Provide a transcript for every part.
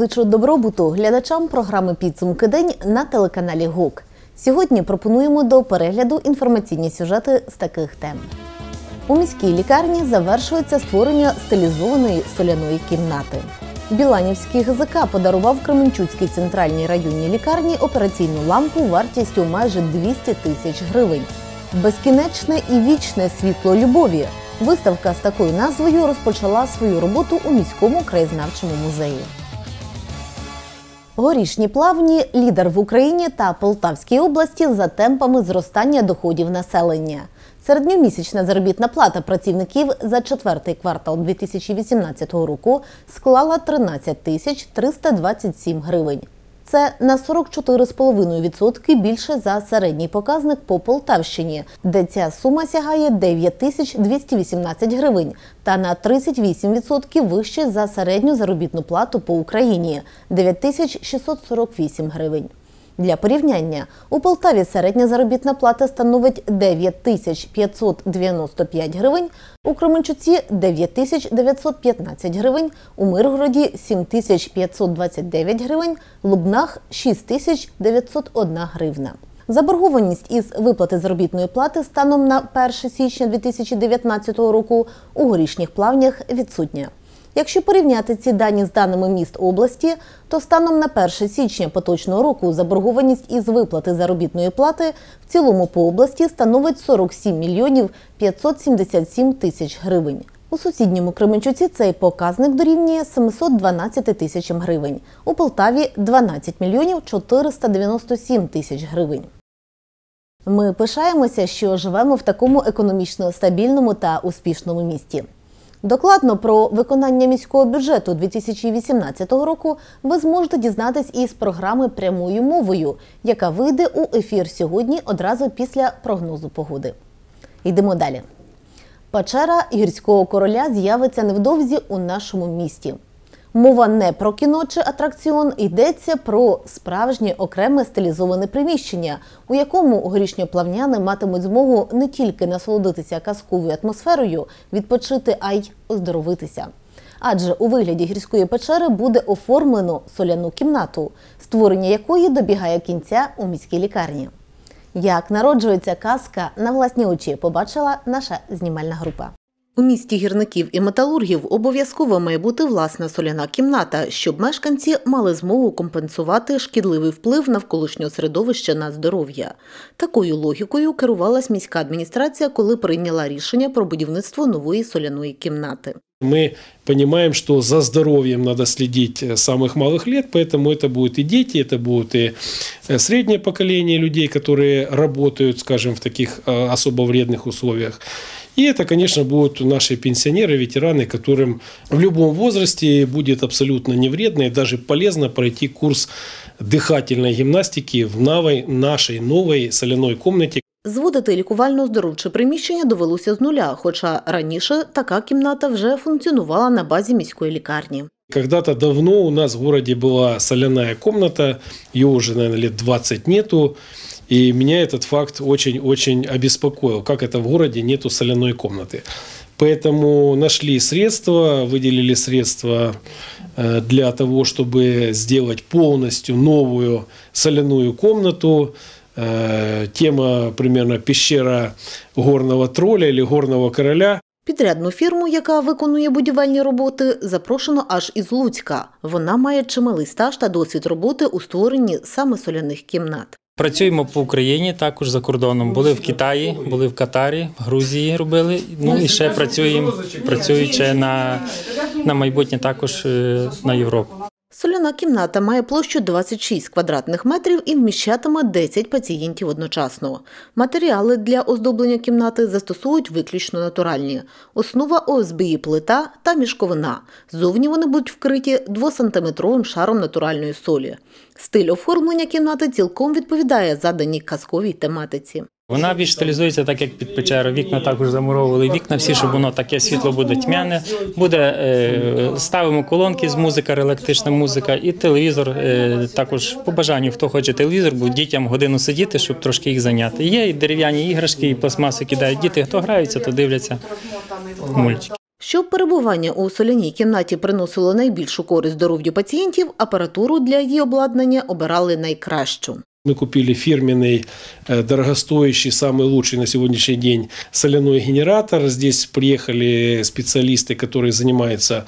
Зичу добробуту глядачам програми Підсумки день на телеканалі ГОК. Сьогодні пропонуємо до перегляду інформаційні сюжети з таких тем. У міській лікарні завершується створення стилізованої соляної кімнати. Біланівський ГЗК подарував Кременчуцькій центральній районній лікарні операційну лампу вартістю майже 200 тисяч гривень. Безкінечне і вічне світло любові. Виставка з такою назвою розпочала свою роботу у міському краєзнавчому музеї. Горішні плавні лідер в Україні та Полтавській області за темпами зростання доходів населення. Середньомісячна заробітна плата працівників за четвертий квартал 2018 року склала 13 тисяч 327 гривень. Це на 44,5% більше за середній показник по Полтавщині, де ця сума сягає 9 тисяч 218 гривень, та на 38% вище за середню заробітну плату по Україні 9 тисяч 648 гривень. Для порівняння у Полтаві середня заробітна плата становить 9 тисяч 595 гривень, у Кременчуці 9 тисяч 915 гривень, у Миргороді 7 тисяч 529 гривень, в Лубнах 6 тисяч 901 гривна. Заборгованість із виплати заробітної плати станом на 1 січня 2019 року у горішніх плавнях відсутня. Якщо порівняти ці дані з даними міст області, то станом на 1 січня поточного року заборгованість із виплати заробітної плати в цілому по області становить 47 мільйонів 577 тисяч гривень. У сусідньому Кременчуці цей показник дорівнює 712 тисячам гривень. У Полтаві 12 мільйонів 497 тисяч гривень. Ми пишаємося, що живемо в такому економічно стабільному та успішному місті. Докладно про виконання міського бюджету 2018 року ви зможете дізнатись із програми прямою мовою, яка вийде у ефір сьогодні одразу після прогнозу погоди. Йдемо далі. Печера гірського короля з'явиться невдовзі у нашому місті. Мова не про кіно чи атракціон, йдеться про справжнє окреме стилізоване приміщення, у якому горішньоплавняни матимуть змогу не тільки насолодитися казковою атмосферою, відпочити, а й оздоровитися. Адже у вигляді гірської печери буде оформлено соляну кімнату, створення якої добігає кінця у міській лікарні. Як народжується казка, на власні очі побачила наша знімальна група. У місті гірників і металургів обов'язково має бути власна соляна кімната, щоб мешканці мали змогу компенсувати шкідливий вплив навколишнього середовища на здоров'я. Такою логікою керувалась міська адміністрація, коли прийняла рішення про будівництво нової соляної кімнати. Мы понимаем, что за здоровьем надо следить с самых малых лет, поэтому это будут и дети, это будут и э, среднее поколение людей, которые работают, скажем, в таких э, особо вредных условиях. И это, конечно, будут наши пенсионеры, ветераны, которым в любом возрасте будет абсолютно не вредно и даже полезно пройти курс дыхательной гимнастики в новой, нашей новой соляной комнате, Зводити лікувально-оздоровче приміщення довелося з нуля, хоча раніше така кімната вже функціонувала на базі міської лікарні. Когда-то давно у нас в городе была соляная комната, ее уже, наверное, лет 20 нету. И меня этот факт очень-очень обеспокоил, как это в городе нету соляной комнаты. Поэтому нашли средства, выделили средства э, для того, чтобы сделать полностью новую соляную комнату. Э, Тема примерно пещера горного тролля или горного короля. Підрядну фірму, яка виконує будівельні роботи, запрошено аж із Луцька. Вона має чималий стаж та досвід роботи у створенні саме соляних кімнат. Працюємо по Україні, також за кордоном. Були в Китаї, були в Катарі, в Грузії робили. Ну і ще працюємо, працюючи на, на майбутнє також е, на Європу. Соляна кімната має площу 26 квадратних метрів і вміщатиме 10 пацієнтів одночасно. Матеріали для оздоблення кімнати застосують виключно натуральні. Основа ОСБІ плита та мішковина. Зовні вони будуть вкриті 2-сантиметровим шаром натуральної солі. Стиль оформлення кімнати цілком відповідає заданій казковій тематиці. Вона більш стилізується так, як під печеру. Вікна також замуровували. Вікна всі, щоб воно таке світло буде тьмяне. Буде е, ставимо колонки з музика, електрична музика, і телевізор. Е, також по бажанню, хто хоче телевізор, бо дітям годину сидіти, щоб трошки їх зайняти. Є і дерев'яні іграшки, і пластмаси кидають діти. Хто граються, то дивляться мультики. Щоб перебування у соляній кімнаті приносило найбільшу користь здоров'ю пацієнтів, апаратуру для її обладнання обирали найкращу. Мы купили фирменный, э, дорогостоящий, самый лучший на сегодняшний день соляной генератор. Здесь приехали специалисты, которые занимаются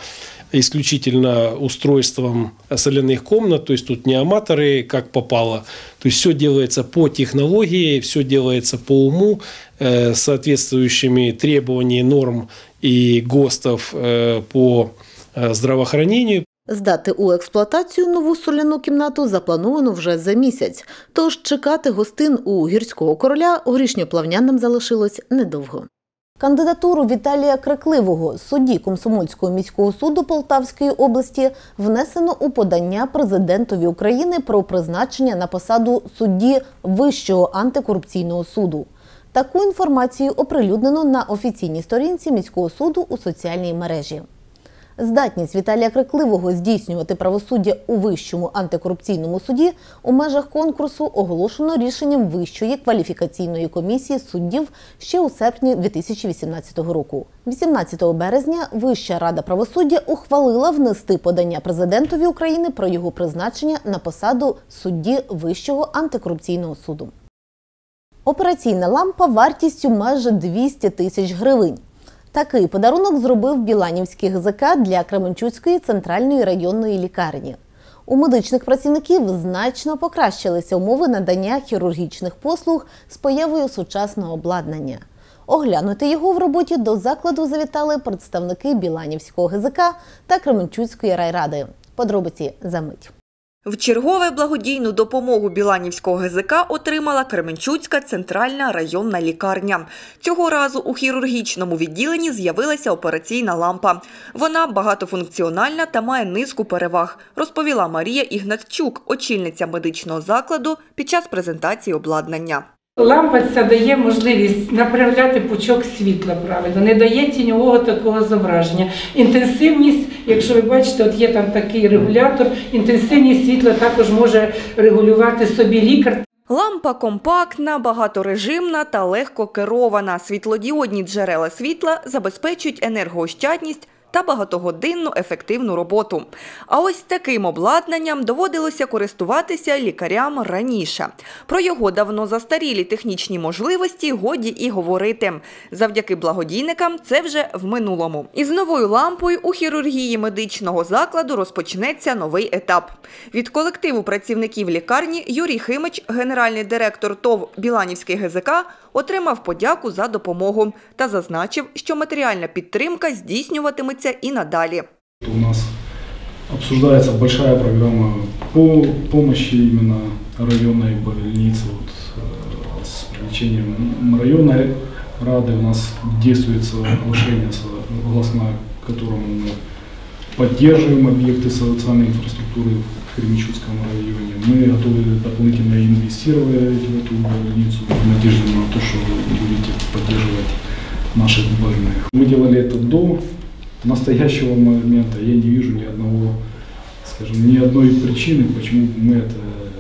исключительно устройством соляных комнат, то есть тут не аматоры, как попало. То есть все делается по технологии, все делается по уму, э, соответствующими требованиями норм и ГОСТов э, по здравоохранению. Здати у експлуатацію нову соляну кімнату заплановано вже за місяць. Тож чекати гостин у гірського короля горішньоплавнянам залишилось недовго. Кандидатуру Віталія Крикливого, судді Комсомольського міського суду Полтавської області, внесено у подання президентові України про призначення на посаду судді Вищого антикорупційного суду. Таку інформацію оприлюднено на офіційній сторінці міського суду у соціальній мережі. Здатність Віталія Крикливого здійснювати правосуддя у Вищому антикорупційному суді у межах конкурсу оголошено рішенням Вищої кваліфікаційної комісії суддів ще у серпні 2018 року. 18 березня Вища рада правосуддя ухвалила внести подання президентові України про його призначення на посаду судді Вищого антикорупційного суду. Операційна лампа вартістю майже 200 тисяч гривень. Такий подарунок зробив Біланівський ГЗК для Кременчуцької центральної районної лікарні. У медичних працівників значно покращилися умови надання хірургічних послуг з появою сучасного обладнання. Оглянути його в роботі до закладу завітали представники Біланівського ГЗК та Кременчуцької райради. Подробиці за мить. В чергове благодійну допомогу Біланівського ГЗК отримала Кременчуцька центральна районна лікарня. Цього разу у хірургічному відділенні з'явилася операційна лампа. Вона багатофункціональна та має низку переваг, розповіла Марія Ігнатчук, очільниця медичного закладу, під час презентації обладнання. Лампа ця дає можливість направляти пучок світла правильно, не дає тіньового такого зображення. Інтенсивність, якщо ви бачите, от є там такий регулятор, інтенсивність світла також може регулювати собі лікар. Лампа компактна, багаторежимна та легко керована. Світлодіодні джерела світла забезпечують енергоощадність та багатогодинну ефективну роботу. А ось таким обладнанням доводилося користуватися лікарям раніше. Про його давно застарілі технічні можливості годі і говорити. Завдяки благодійникам це вже в минулому. Із новою лампою у хірургії медичного закладу розпочнеться новий етап. Від колективу працівників лікарні Юрій Химич, генеральний директор ТОВ Біланівський ГЗК, отримав подяку за допомогу та зазначив, що матеріальна підтримка здійснюватиметься і надалі. У нас обсуждается большая программа по помощи именно районной больницы вот, э, с привлечением районной рады. У нас действует соглашение согласно которому мы поддерживаем объекты социальной инфраструктуры в Кременчугском районе. Мы готовы дополнительно инвестировать в эту больницу в надежде на то, что вы будете поддерживать наших больных. Мы делали это до настоящего момента. Я не вижу ни одного, скажем, ни одной причины, почему мы это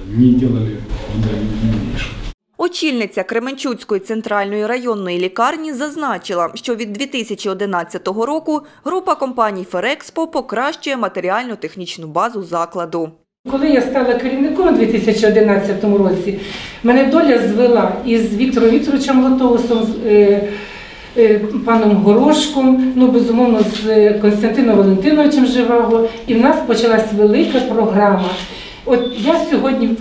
не делали в дальнейшем. Очільниця Кременчуцької центральної районної лікарні зазначила, що від 2011 року група компаній Ферекспо покращує матеріально-технічну базу закладу. Коли я стала керівником у 2011 році, мене доля звела із Віктором Вікторовичем Лотовусом, з е, е, паном Горошком, ну безумовно з Константином Валентиновичем Живаго, і в нас почалась велика програма. От я сьогодні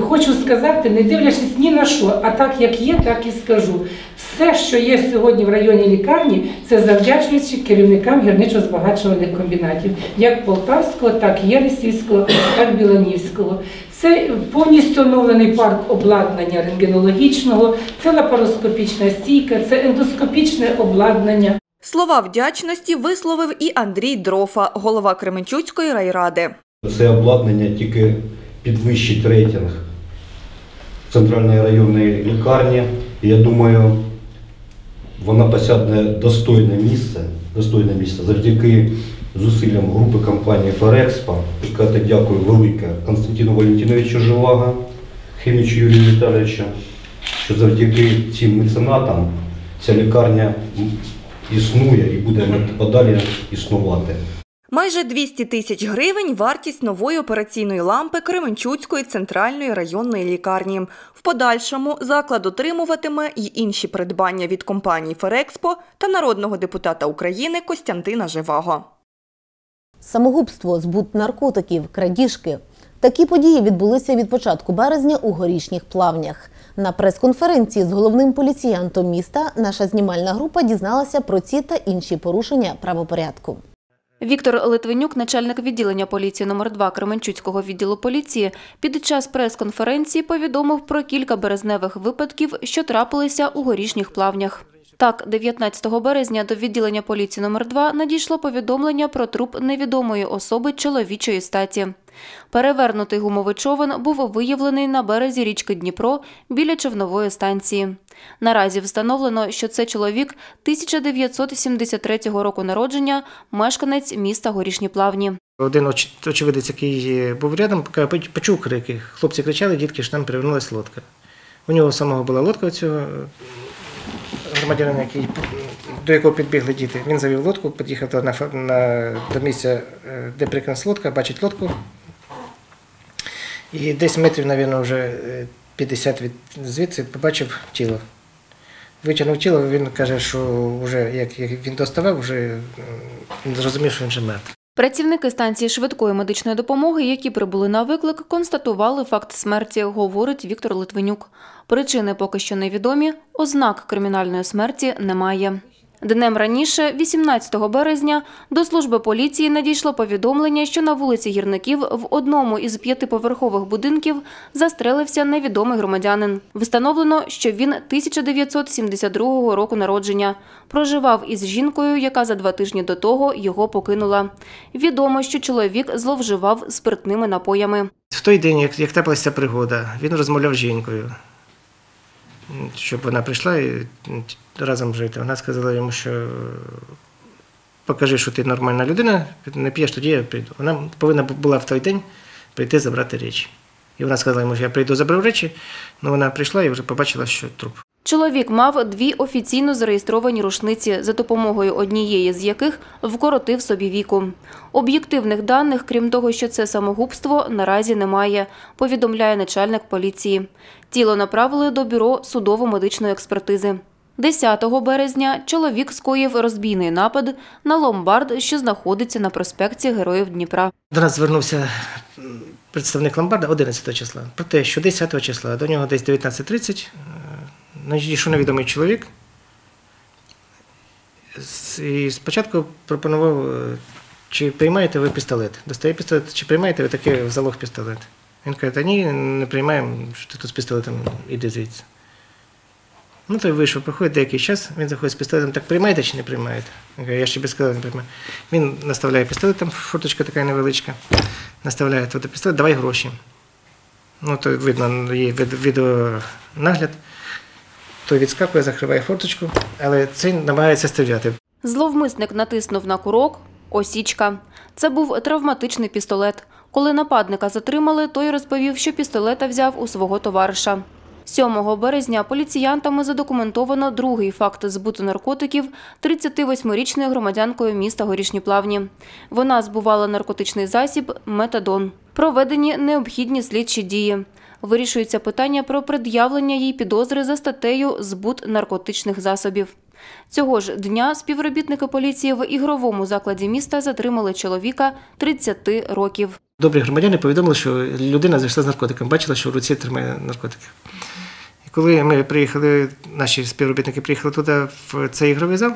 хочу сказати, не дивлячись ні на що, а так як є, так і скажу. Все, що є сьогодні в районі лікарні, це завдячуючи керівникам гірничо-збагачувальних комбінатів, як Полтавського, так і Єлисівського, так Біланівського. Це повністю оновлений парк обладнання рентгенологічного, це лапароскопічна стійка, це ендоскопічне обладнання. Слова вдячності висловив і Андрій Дрофа, голова Кременчуцької райради. Це обладнання тільки підвищить рейтинг центральної районної лікарні. Я думаю, вона посяде достойне місце, достойне місце завдяки зусиллям групи компанії Ферекспо. Сказати дякую велике Константину Валентиновичу Живаго, Хімічу Юрію Віталійовичу, що завдяки цим меценатам ця лікарня існує і буде подалі існувати. Майже 200 тисяч гривень вартість нової операційної лампи Кременчуцької центральної районної лікарні. В подальшому заклад отримуватиме й інші придбання від компанії Ферекспо та народного депутата України Костянтина Живаго. Самогубство, збут наркотиків, крадіжки. Такі події відбулися від початку березня у горішніх плавнях. На прес-конференції з головним поліціянтом міста наша знімальна група дізналася про ці та інші порушення правопорядку. Віктор Литвинюк, начальник відділення поліції номер 2 Кременчуцького відділу поліції, під час прес-конференції повідомив про кілька березневих випадків, що трапилися у горішніх плавнях. Так, 19 березня до відділення поліції номер 2 надійшло повідомлення про труп невідомої особи чоловічої статі. Перевернутий гумовий човен був виявлений на березі річки Дніпро біля човнової станції. Наразі встановлено, що це чоловік 1973 року народження, мешканець міста Горішні Плавні. Один оч- очевидець, який був рядом, почув крики. Хлопці кричали, дітки, що там перевернулася лодка. У нього самого була лодка цього громадянина, який, до якого підбігли діти. Він завів лодку, під'їхав до- на, на, до місця, е, де прикрилась лодка, бачить лодку. І десь метрів, мабуть, вже е, 50 від звідси побачив тіло. Витягнув тіло, він каже, що вже як він доставав, вже е, зрозумів, що він вже мертвий. Працівники станції швидкої медичної допомоги, які прибули на виклик, констатували факт смерті, говорить Віктор Литвинюк. Причини поки що невідомі, ознак кримінальної смерті немає. Днем раніше, 18 березня, до служби поліції надійшло повідомлення, що на вулиці Гірників в одному із п'ятиповерхових будинків застрелився невідомий громадянин. Встановлено, що він 1972 року народження. Проживав із жінкою, яка за два тижні до того його покинула. Відомо, що чоловік зловживав спиртними напоями. В той день, як, трапилася пригода, він розмовляв з жінкою, щоб вона прийшла і разом жити. Вона сказала йому, що покажи, що ти нормальна людина, не п'єш, тоді я прийду. Вона повинна була в той день прийти забрати речі. І вона сказала йому, що я прийду, заберу речі, але вона прийшла і вже побачила, що труп. Чоловік мав дві офіційно зареєстровані рушниці, за допомогою однієї з яких вкоротив собі віку. Об'єктивних даних, крім того, що це самогубство, наразі немає, повідомляє начальник поліції. Тіло направили до бюро судово-медичної експертизи. 10 березня чоловік скоїв розбійний напад на ломбард, що знаходиться на проспекті Героїв Дніпра. До нас звернувся представник ломбарда 11 числа про те, що 10 числа до нього десь 19.30 надійшов невідомий чоловік. І спочатку пропонував, е, чи приймаєте ви пістолет. Достає пістолет, чи приймаєте ви такий в залог пістолет. Він каже, та ні, не приймаємо, що ти тут з пістолетом іди звідси. Ну, той вийшов, проходить деякий час, він заходить з пістолетом, так приймаєте чи не приймаєте? Він каже, я ще без пістолета не приймаю. Він наставляє пістолет, там форточка така невеличка, наставляє туди пістолет, давай гроші. Ну, то видно, є від- відеонагляд. Той відскакує, закриває форточку, але цей намагається стріляти. Зловмисник натиснув на курок. Осічка. Це був травматичний пістолет. Коли нападника затримали, той розповів, що пістолета взяв у свого товариша. 7 березня поліціянтами задокументовано другий факт збуту наркотиків 38-річною громадянкою міста Горішні Плавні. Вона збувала наркотичний засіб метадон. Проведені необхідні слідчі дії. Вирішується питання про пред'явлення їй підозри за статтею збут наркотичних засобів. Цього ж дня співробітники поліції в ігровому закладі міста затримали чоловіка 30 років. Добрі громадяни повідомили, що людина зайшла з наркотиком, бачила, що в руці тримає наркотики. І коли ми приїхали, наші співробітники приїхали туди, в цей ігровий зал,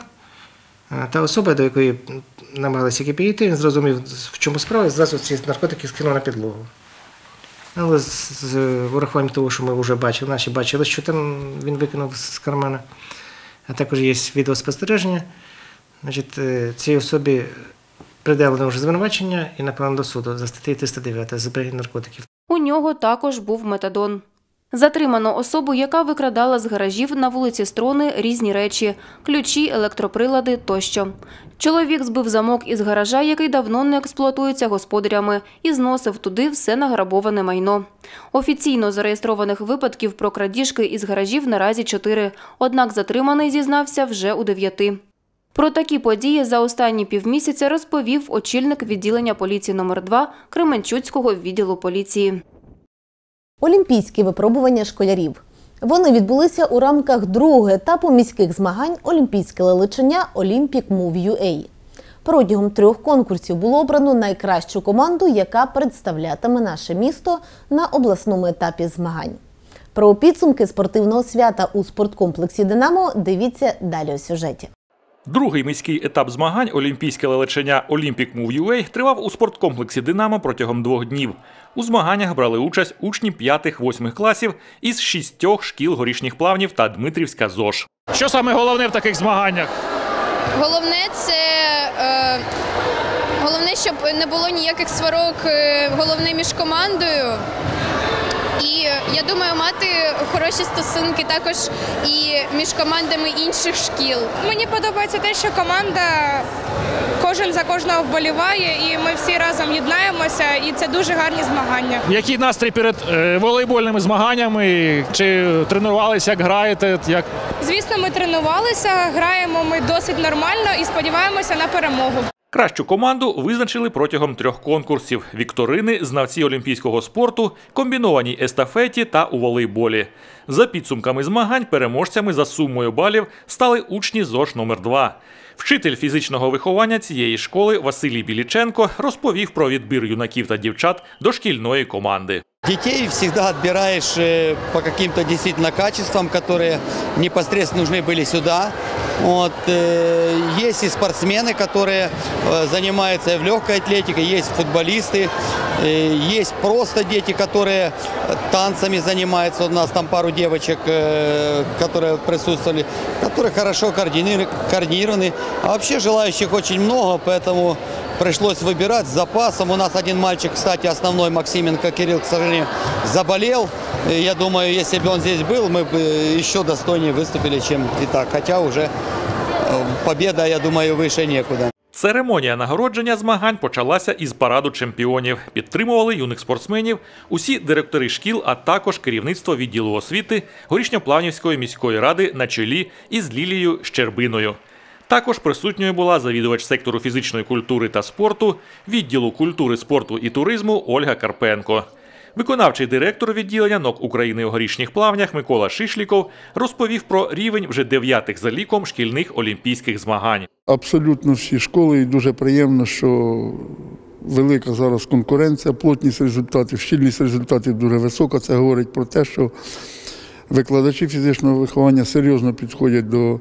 е, та особа, до якої намагалися підійти, він зрозумів, в чому справа, зразу ці наркотики скинув на підлогу. Але з, з урахуванням того, що ми вже бачили, наші бачили, що там він викинув з кармана, а також є відеоспостереження, значить, е, цій особі придавлено вже звинувачення і направлено до суду за статтею 309 зберігання наркотиків. У нього також був метадон. Затримано особу, яка викрадала з гаражів на вулиці Строни різні речі – ключі, електроприлади тощо. Чоловік збив замок із гаража, який давно не експлуатується господарями, і зносив туди все награбоване майно. Офіційно зареєстрованих випадків про крадіжки із гаражів наразі чотири, однак затриманий зізнався вже у дев'яти. Про такі події за останні півмісяця розповів очільник відділення поліції номер 2 Кременчуцького відділу поліції. Олімпійські випробування школярів. Вони відбулися у рамках другого етапу міських змагань Олімпійське лелечення Olympic Move UA. Протягом трьох конкурсів було обрано найкращу команду, яка представлятиме наше місто на обласному етапі змагань. Про підсумки спортивного свята у спорткомплексі Динамо дивіться далі у сюжеті. Другий міський етап змагань Олімпійське лелечення Olympic Move UA тривав у спорткомплексі Динамо протягом двох днів. У змаганнях брали участь учні 5-8 класів із шістьох шкіл горішніх плавнів та Дмитрівська ЗОЖ. Що саме головне в таких змаганнях? Головне це е, головне, щоб не було ніяких сварок, е, головне між командою. І я думаю, мати хороші стосунки також і між командами інших шкіл. Мені подобається те, що команда кожен за кожного вболіває, і ми всі разом єднаємося, і це дуже гарні змагання. Який настрій перед е, волейбольними змаганнями? Чи тренувалися, як граєте? Як Звісно, ми тренувалися, граємо ми досить нормально і сподіваємося на перемогу. Кращу команду визначили протягом трьох конкурсів: вікторини, знавці олімпійського спорту, комбінованій естафеті та у волейболі. За підсумками змагань переможцями за сумою балів стали учні ЗОЖ номер 2 Вчитель фізичного виховання цієї школи Василій Біліченко розповів про відбір юнаків та дівчат до шкільної команди. Детей всегда отбираешь э, по каким-то действительно качествам, которые непосредственно нужны были сюда. Вот, э, есть и спортсмены, которые э, занимаются в легкой атлетике, есть футболисты, есть просто дети, которые танцами занимаются. У нас там пару девочек, которые присутствовали, которые хорошо координи- координированы. А вообще желающих очень много, поэтому пришлось выбирать с запасом. У нас один мальчик, кстати, основной Максименко Кирилл, к сожалению, заболел. И Я думаю, если бы он здесь был, мы бы еще достойнее выступили, чем и так. Хотя уже э, победа, я думаю, выше некуда. Церемонія нагородження змагань почалася із параду чемпіонів. Підтримували юних спортсменів усі директори шкіл, а також керівництво відділу освіти Горішньоплавнівської міської ради на чолі із Лілією Щербиною. Також присутньою була завідувач сектору фізичної культури та спорту, відділу культури, спорту і туризму Ольга Карпенко. Виконавчий директор відділення НОК України у горішніх плавнях Микола Шишліков розповів про рівень вже дев'ятих за ліком шкільних олімпійських змагань. абсолютно всі школи, і дуже приємно, що велика зараз конкуренція, плотність результатів, щільність результатів дуже висока. Це говорить про те, що викладачі фізичного виховання серйозно підходять до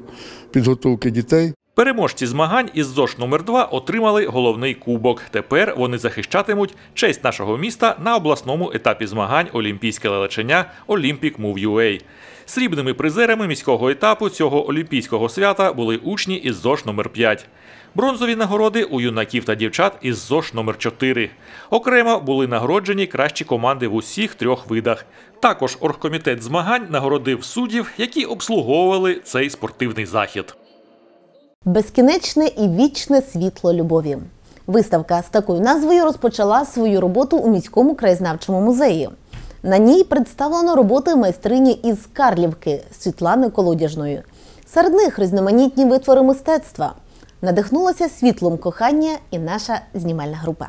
підготовки дітей. Переможці змагань із ЗОШ номер 2 отримали головний кубок. Тепер вони захищатимуть честь нашого міста на обласному етапі змагань Олімпійське лелечення Olympic Move. Срібними призерами міського етапу цього олімпійського свята були учні із ЗОШ номер 5 Бронзові нагороди у юнаків та дівчат із ЗОШ номер 4 Окремо були нагороджені кращі команди в усіх трьох видах. Також оргкомітет змагань нагородив суддів, які обслуговували цей спортивний захід. Безкінечне і вічне світло любові. Виставка з такою назвою розпочала свою роботу у міському краєзнавчому музеї. На ній представлено роботи майстрині із Карлівки Світлани Колодяжної. Серед них різноманітні витвори мистецтва. Надихнулася світлом кохання і наша знімальна група.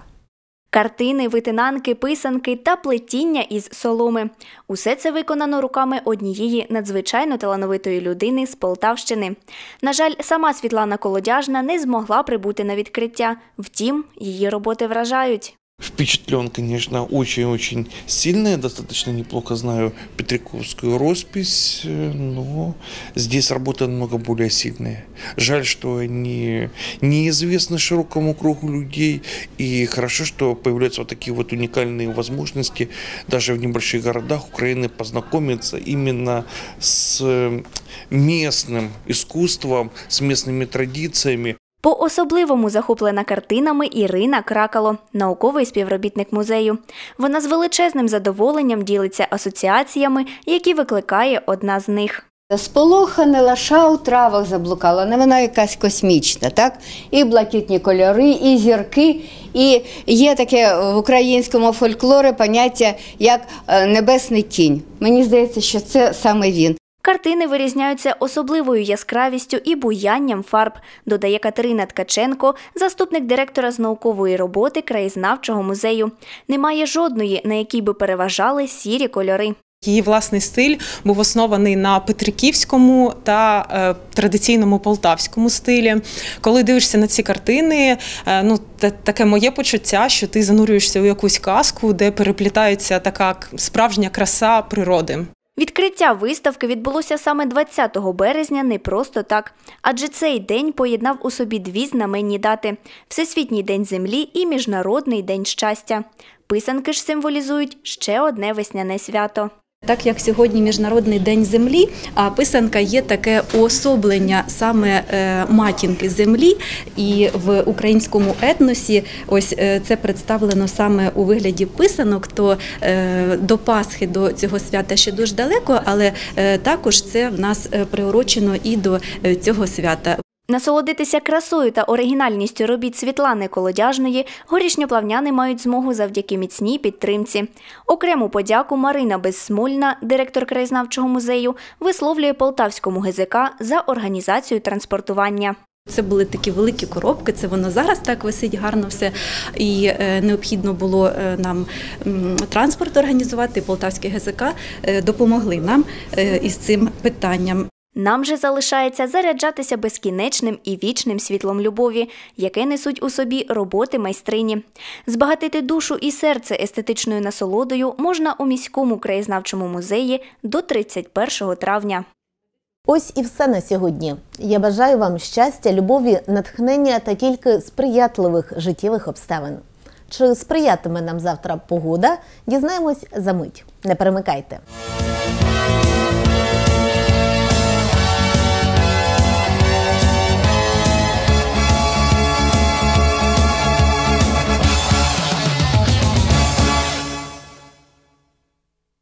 Картини, витинанки, писанки та плетіння із соломи. Усе це виконано руками однієї надзвичайно талановитої людини з Полтавщини. На жаль, сама Світлана Колодяжна не змогла прибути на відкриття. Втім, її роботи вражають. Впечатлен, конечно, очень-очень сильно. Я достаточно неплохо знаю Петриковскую роспись, э, но здесь работа намного более сильная. Жаль, что они неизвестны широкому кругу людей. И хорошо, что появляются вот такие вот уникальные возможности даже в небольших городах Украины познакомиться именно с э, местным искусством, с местными традициями. По-особливому захоплена картинами Ірина Кракало, науковий співробітник музею. Вона з величезним задоволенням ділиться асоціаціями, які викликає одна з них. Сполохана лаша у травах заблукала, не вона якась космічна, так? І блакитні кольори, і зірки. І є таке в українському фольклорі поняття як е, небесний кінь. Мені здається, що це саме він. Картини вирізняються особливою яскравістю і буянням фарб, додає Катерина Ткаченко, заступник директора з наукової роботи краєзнавчого музею. Немає жодної, на якій би переважали сірі кольори. Її власний стиль був оснований на петриківському та е, традиційному полтавському стилі. Коли дивишся на ці картини, е, ну та- таке моє почуття, що ти занурюєшся у якусь казку, де переплітається така справжня краса природи. Відкриття виставки відбулося саме 20 березня не просто так, адже цей день поєднав у собі дві знаменні дати: Всесвітній день землі і Міжнародний день щастя. Писанки ж символізують ще одне весняне свято. Так як сьогодні Міжнародний день землі, а писанка є таке уособлення саме е, матінки землі, і в українському етносі ось е, це представлено саме у вигляді писанок. То е, до Пасхи до цього свята ще дуже далеко, але також це в нас приурочено і до цього свята. Насолодитися красою та оригінальністю робіт Світлани Колодяжної горішньоплавняни мають змогу завдяки міцній підтримці. Окрему подяку Марина Безсмольна, директор краєзнавчого музею, висловлює Полтавському ГЗК за організацію транспортування. Це були такі великі коробки. Це воно зараз так висить гарно все. І е, необхідно було е, нам транспорт організувати. Полтавський ГЗК е, допомогли нам із цим питанням. Нам же залишається заряджатися безкінечним і вічним світлом любові, яке несуть у собі роботи майстрині. Збагатити душу і серце естетичною насолодою можна у міському краєзнавчому музеї до 31 травня. Ось і все на сьогодні. Я бажаю вам щастя, любові, натхнення та тільки сприятливих життєвих обставин. Чи сприятиме нам завтра погода? Дізнаємось за мить. Не перемикайте.